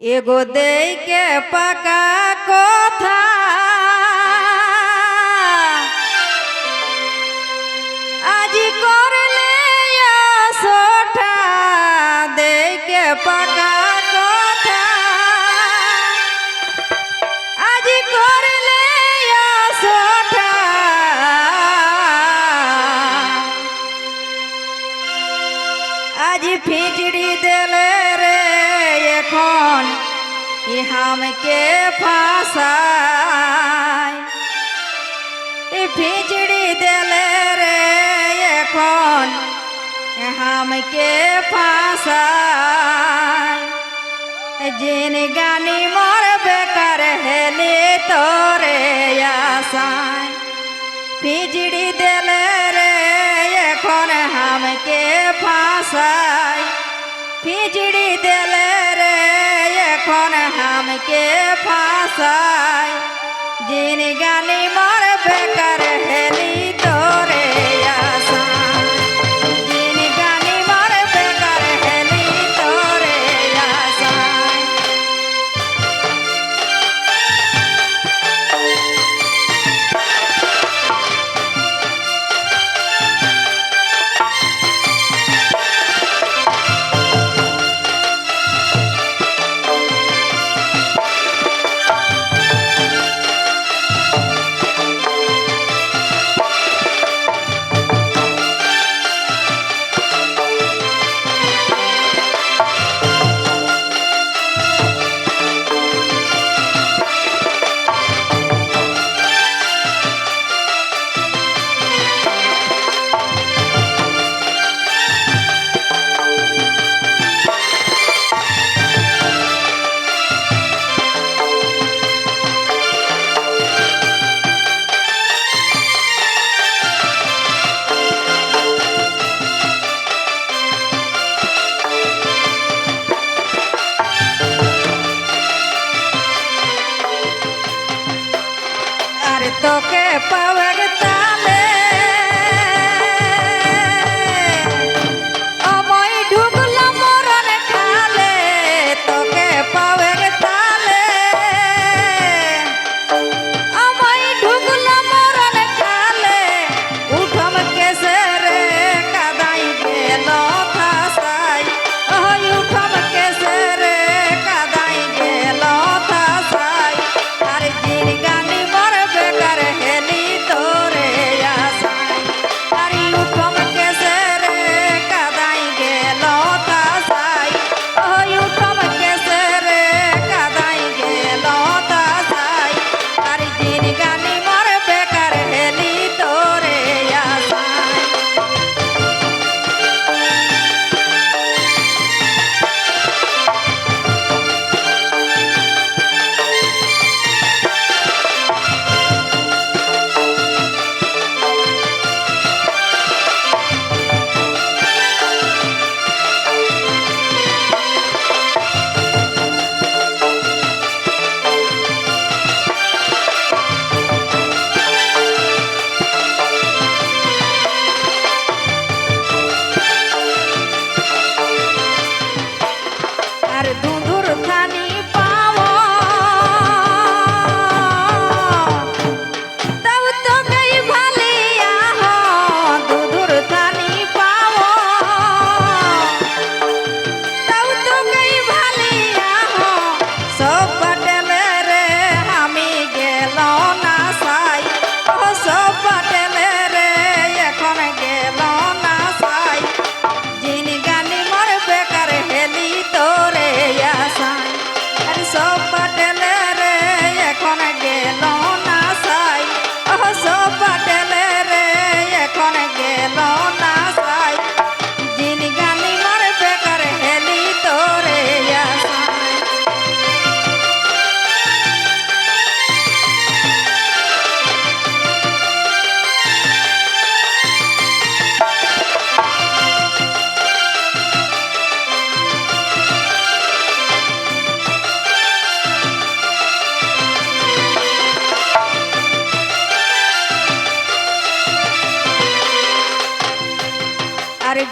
এগো দেইকে পাকা কথা। আজি করলে সোঠা দেইকে পাকা কথা। আজি করলে সোঠা আজি ফিজড়ি দেল एखन हम के फसा फिजड़ी दिल रे एखन हम के फसा जिन गानी मोर बेकर है तोरे आसाई फिजड़ी दिल रे एखन हम के फसा फिजड़ी दिल এখন হামকে ফাঁসায়। যিনি গালি মর বেকার হেলি তো তোকে পাওয়া mundo.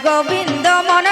গোবিন্দ মন